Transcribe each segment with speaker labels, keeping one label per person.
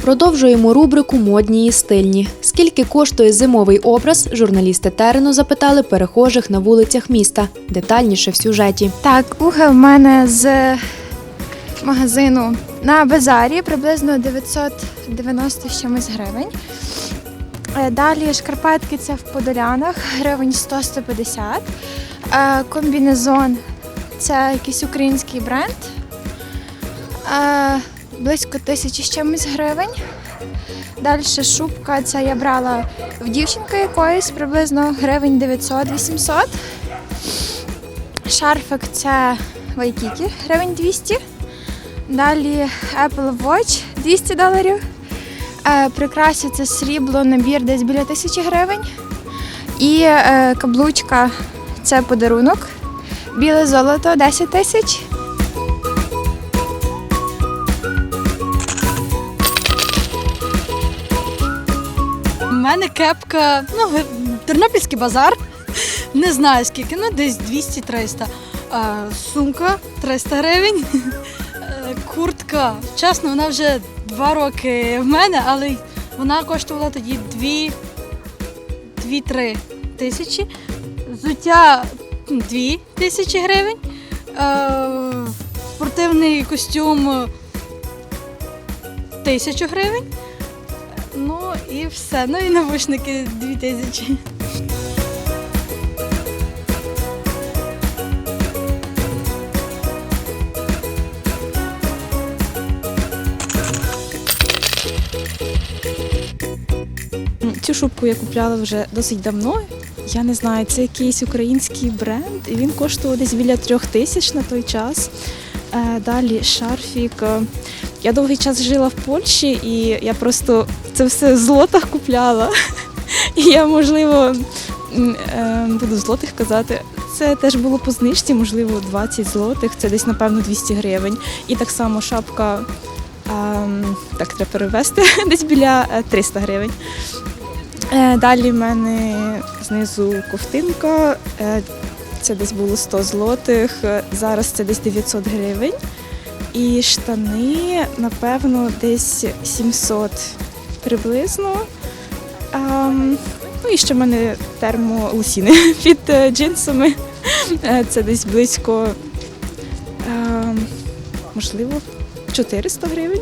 Speaker 1: Продовжуємо рубрику Модні і стильні. Скільки коштує зимовий образ? Журналісти терену запитали перехожих на вулицях міста. Детальніше в сюжеті.
Speaker 2: Так, уги в мене з магазину на базарі приблизно 990 з чимось гривень. Е, Далі шкарпетки це в Подолянах, гривень 100-150. Е, Комбінезон це якийсь український бренд. Близько тисячі з чимось гривень. Далі шубка, це я брала в дівчинки якоїсь, приблизно гривень 900-800. Шарфик це Waikiki, гривень 200. Далі Apple Watch 200 доларів. Е, прикрасі це срібло, набір десь біля тисячі гривень. І е, каблучка це подарунок. Біле золото 10 тисяч.
Speaker 3: Мене кепка, ну, Тернопільський базар. Не знаю скільки, ну десь 200-300. А, сумка 300 гривень. Е, Куртка. Чесно, вона вже два роки в мене, але вона коштувала тоді 2-3 тисячі. Взуття 2 тисячі гривень. Е, Спортивний костюм е, тисячу гривень. Ну і все. Ну і навушники 2000.
Speaker 4: Цю шубку я купляла вже досить давно. Я не знаю, це якийсь український бренд, і він коштував десь біля трьох тисяч на той час. Е, Далі шарфік. Е, Я довгий час жила в Польщі, і я просто це все в злотах купляла. І я, можливо, е, буду злотих казати. Це теж було по знижці, можливо, 20 злотих, це десь, напевно, 200 гривень. І так само шапка, ем, так треба перевести, десь біля е, 300 гривень. Е, Далі в мене знизу ковтинка. е, Це десь було 100 злотих, е, зараз це десь 900 гривень. І штани, напевно, десь 700 приблизно. Ам, ну і ще в мене термолосіни під е, джинсами. Е, Це десь близько, ам, можливо, 400 гривень.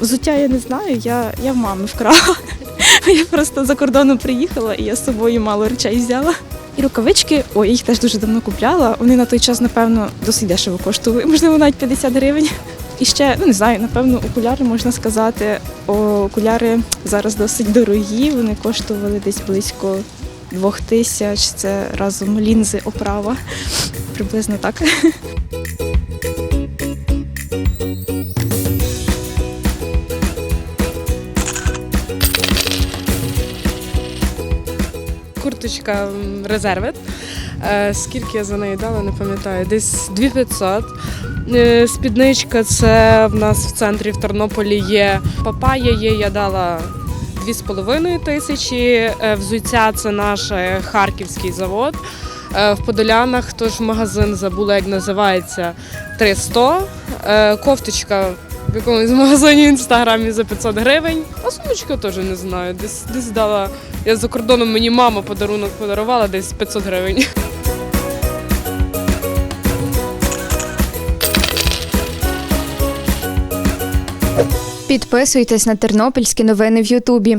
Speaker 4: Взуття я не знаю, я, я в мами вкрала. Я просто за кордону приїхала і я з собою мало речей взяла. І рукавички, ой, їх теж дуже давно купляла. Вони на той час, напевно, досить дешево коштували, можливо, навіть 50 гривень. І ще, ну не знаю, напевно, окуляри можна сказати. Окуляри зараз досить дорогі, вони коштували десь близько двох тисяч. Це разом лінзи, оправа. Приблизно так.
Speaker 5: Курточка резервет. Е, Скільки я за неї дала, не пам'ятаю. Десь 2500. Е, Спідничка це в нас в центрі в Тернополі є. Папая є, я дала 2,5 тисячі. Е, Взуття це наш харківський завод. В Подолянах тож магазин забула, як називається 300. Е, Кофточка в якомусь магазині в інстаграмі за 500 гривень. А сумочка теж не знаю. Десь десь дала. Я за кордоном мені мама подарунок подарувала десь 500 гривень.
Speaker 2: Підписуйтесь на тернопільські новини в Ютубі.